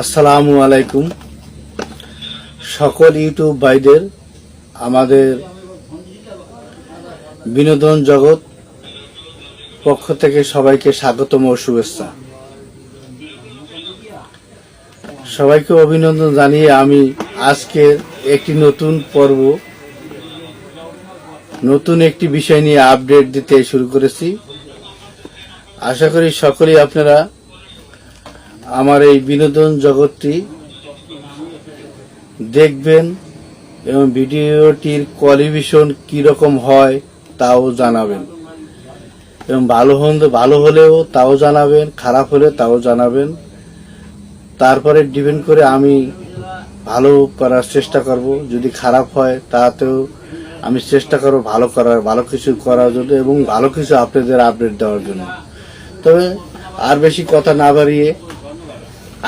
আসসালামু আলাইকুম। সকল ইউটিউব ভাইদের আমাদের বিনোদন জগৎ পক্ষ থেকে সবাইকে স্বাগতম ও শুভেচ্ছা। সবাইকে অভিনন্দন জানিয়ে আমি আজকের একটি নতুন পর্ব, নতুন একটি বিষয় নিয়ে আপডেট দিতে শুরু করেছি। আশা করি সকলেই আপনারা আমার এই বিনোদন জগৎটি দেখবেন এবং ভিডিওটির কোয়ালিফিকেশন কীরকম হয় তাও জানাবেন। এবং ভালো হন ভালো হলেও তাও জানাবেন, খারাপ হলে তাও জানাবেন। তারপরে ডিপেন্ড করে আমি ভালো করার চেষ্টা করব। যদি খারাপ হয় তাতেও আমি চেষ্টা করব ভালো করার, ভালো কিছু করার জন্য এবং ভালো কিছু আপনাদের আপডেট দেওয়ার জন্য। তবে আর বেশি কথা না বাড়িয়ে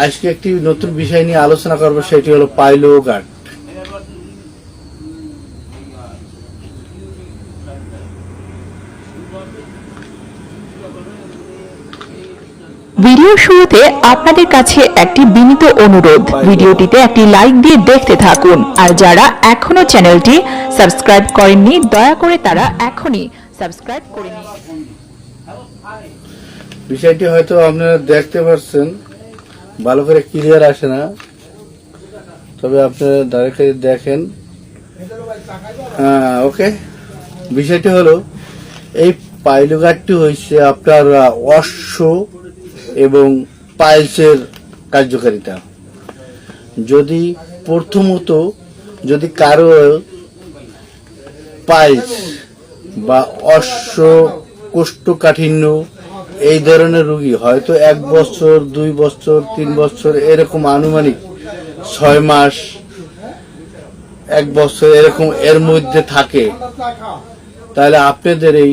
আজকে একটি নতুন বিষয় নিয়ে আলোচনা করব সেটি হলো পাইলো গার্ড। ভিডিও শুরুতে আপনাদের কাছে একটি বিনীত অনুরোধ। ভিডিওটিতে একটি লাইক দিয়ে দেখতে থাকুন। আর যারা এখনও চ্যানেলটি সাবস্ক্রাইব করেননি দয়া করে তারা এখনই সাবস্ক্রাইব করে নিন। বিষয়টি হয়তো আপনারা দেখতে পাচ্ছেন ভালো করে ক্লিয়ার আসে না। তবে আপনারা ডাইরেক্টলি দেখেন। হ্যাঁ ওকে বিষয়টি হলো, এই পাইলো গাছটি হয়েছে আপনার অশ্ব এবং পাইলসের কার্যকারিতা। যদি প্রথমত, যদি কারও পাইলস বা অশ্ব কোষ্ঠকাঠিন্য এই ধরনের রুগী হয়তো এক বছর, দুই বছর, তিন বছর, এরকম আনুমানিক ছয় মাস, এক বছর এরকম এর মধ্যে থাকে। তাহলে আপনাদের এই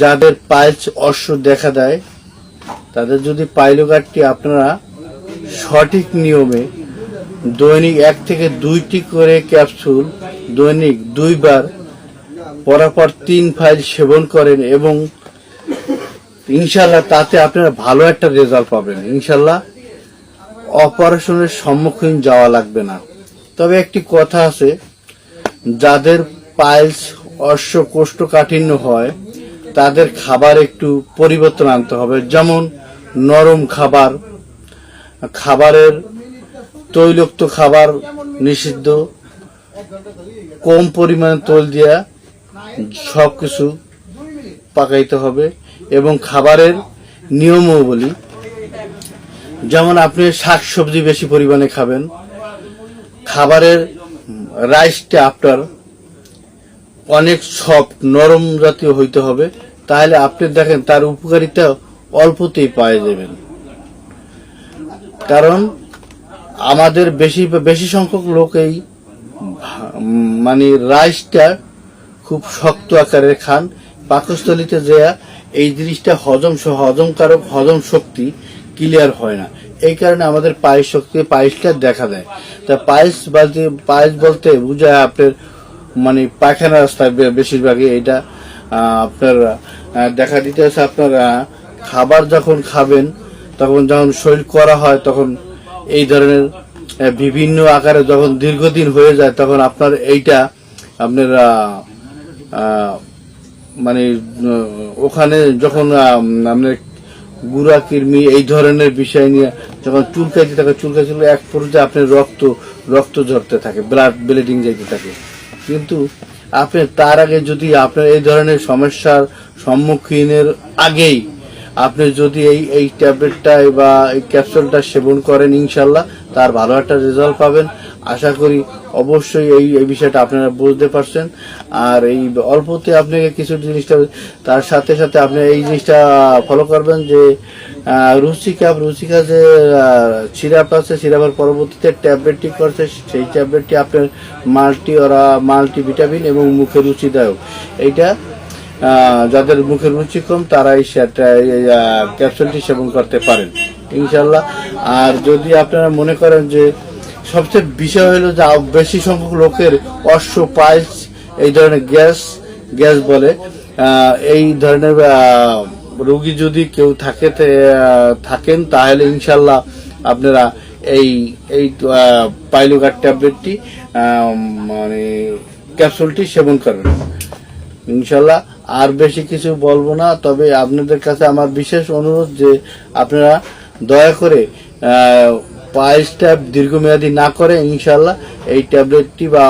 যাদের পাইলস অশ্ব দেখা দেয়, তাদের যদি পাইলোগারটি আপনারা সঠিক নিয়মে দৈনিক এক থেকে দুইটি করে ক্যাপসুল দৈনিক দুইবার পরাপর তিন ফাইল সেবন করেন এবং ইনশাল্লাহ তাতে আপনারা ভালো একটা রেজাল্ট পাবেন। ইনশাল্লাহ অপারেশনের সম্মুখীন যাওয়া লাগবে না। তবে একটি কথা আছে, যাদের পাইলস অশ্ব কোষ্ঠকাঠিন্য হয়, তাদের খাবার একটু পরিবর্তন আনতে হবে। যেমন নরম খাবার, খাবারের তৈলক্ত খাবার নিষিদ্ধ, কম পরিমাণে তৈল দিয়া সব কিছু পাকাইতে হবে। এবং খাবারের নিয়মও বলি। যেমন আপনি শাক সবজি বেশি পরিমাণে খাবেন। খাবারের রাইসটা আপনার অনেক সফট, নরম জাতীয় হইতে হবে। তাহলে আপনি দেখেন তার উপকারিতা অল্পতেই পাওয়া যাবেন কারণ আমাদের বেশি বেশি সংখ্যক লোক এই মানে রাইসটা খুব শক্ত আকারে খান। পাকস্থলিতে যেয়া এই জিনিসটা হজম হজমকারক, হজম শক্তি ক্লিয়ার হয় না। এই কারণে আমাদের পায়েস শক্তি পায়েসটা দেখা দেয়। তা পায়েস বলতে পায়েস বলতে বুঝায় আপনার মানে পায়খানা রাস্তায় বেশিরভাগই এটা। আপনার দেখা দিতে আছে আপনার খাবার যখন খাবেন, তখন যখন শরীর করা হয়, তখন এই ধরনের বিভিন্ন আকারে যখন দীর্ঘদিন হয়ে যায়, তখন আপনার এইটা আপনার মানে ওখানে যখন আপনার গুড়া কৃমি এই ধরনের বিষয় নিয়ে যখন চুলকাইতে থাকে চুলকাইতে থাকে, এক পর্যায়ে আপনার রক্ত রক্ত ঝরতে থাকে ব্লাড ব্লিডিং যাইতে থাকে। কিন্তু আপনি তার আগে যদি আপনার এই ধরনের সমস্যার সম্মুখীনের আগেই আপনি যদি এই এই ট্যাবলেটটা বা এই ক্যাপসুলটা সেবন করেন ইনশাল্লাহ তার ভালো একটা রেজাল্ট পাবেন। আশা করি অবশ্যই এই এই বিষয়টা আপনারা বুঝতে পারছেন। আর এই অল্পতে আপনাকে কিছু জিনিসটা তার সাথে সাথে আপনি এই জিনিসটা ফলো করবেন যে আহ, রুচিকা যে সিরাপ আছে সিরাপের পরবর্তীতে ট্যাবলেটটি করছে সেই ট্যাবলেটটি আপনার মাল্টি ওরা মাল্টি ভিটামিন এবং মুখে রুচিদায়ক। এইটা যাদের মুখের রুচি কম তারা এই সেটা- ক্যাপসুলটি সেবন করতে পারেন ইনশাল্লাহ আর যদি আপনারা মনে করেন যে সবচেয়ে বিষয় হলো যে বেশি সংখ্যক লোকের অশ্ব পাইলস এই ধরনের গ্যাস গ্যাস বলে। এই ধরনের রোগী যদি কেউ থাকে থাকেন, তাহলে ইনশাল্লাহ আপনারা এই এই পাইলুগার ট্যাবলেটটি মানে ক্যাপসুলটি সেবন করবেন ইনশাল্লাহ আর বেশি কিছু বলব না, তবে আপনাদের কাছে আমার বিশেষ অনুরোধ যে আপনারা দয়া করে ট্যাব দীর্ঘমেয়াদী না করে ইনশাল্লাহ এই ট্যাবলেটটি বা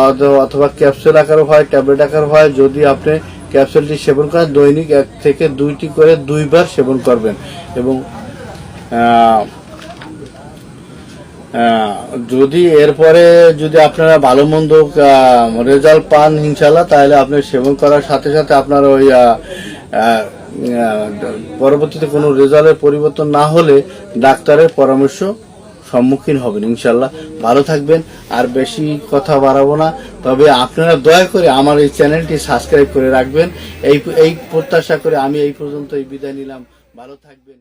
অথবা- ক্যাপসুল আকার হয়, ট্যাবলেট আকার হয়, যদি আপনি ক্যাপসুলটি সেবন করেন, দৈনিক এক থেকে দুইটি করে দুইবার সেবন করবেন। এবং যদি এরপরে যদি আপনারা ভালো মন্দ রেজাল্ট পান ইনশাল্লাহ তাহলে আপনি সেবন করার সাথে সাথে আপনার ওই পরবর্তীতে কোনো রেজাল্টের পরিবর্তন না হলে ডাক্তারের পরামর্শ সম্মুখীন হবেন ইনশাল্লাহ ভালো থাকবেন, আর বেশি কথা বাড়াবো না। তবে আপনারা দয়া করে আমার এই চ্যানেলটি সাবস্ক্রাইব করে রাখবেন। এই এই প্রত্যাশা করে আমি এই পর্যন্ত এই বিদায় নিলাম। ভালো থাকবেন।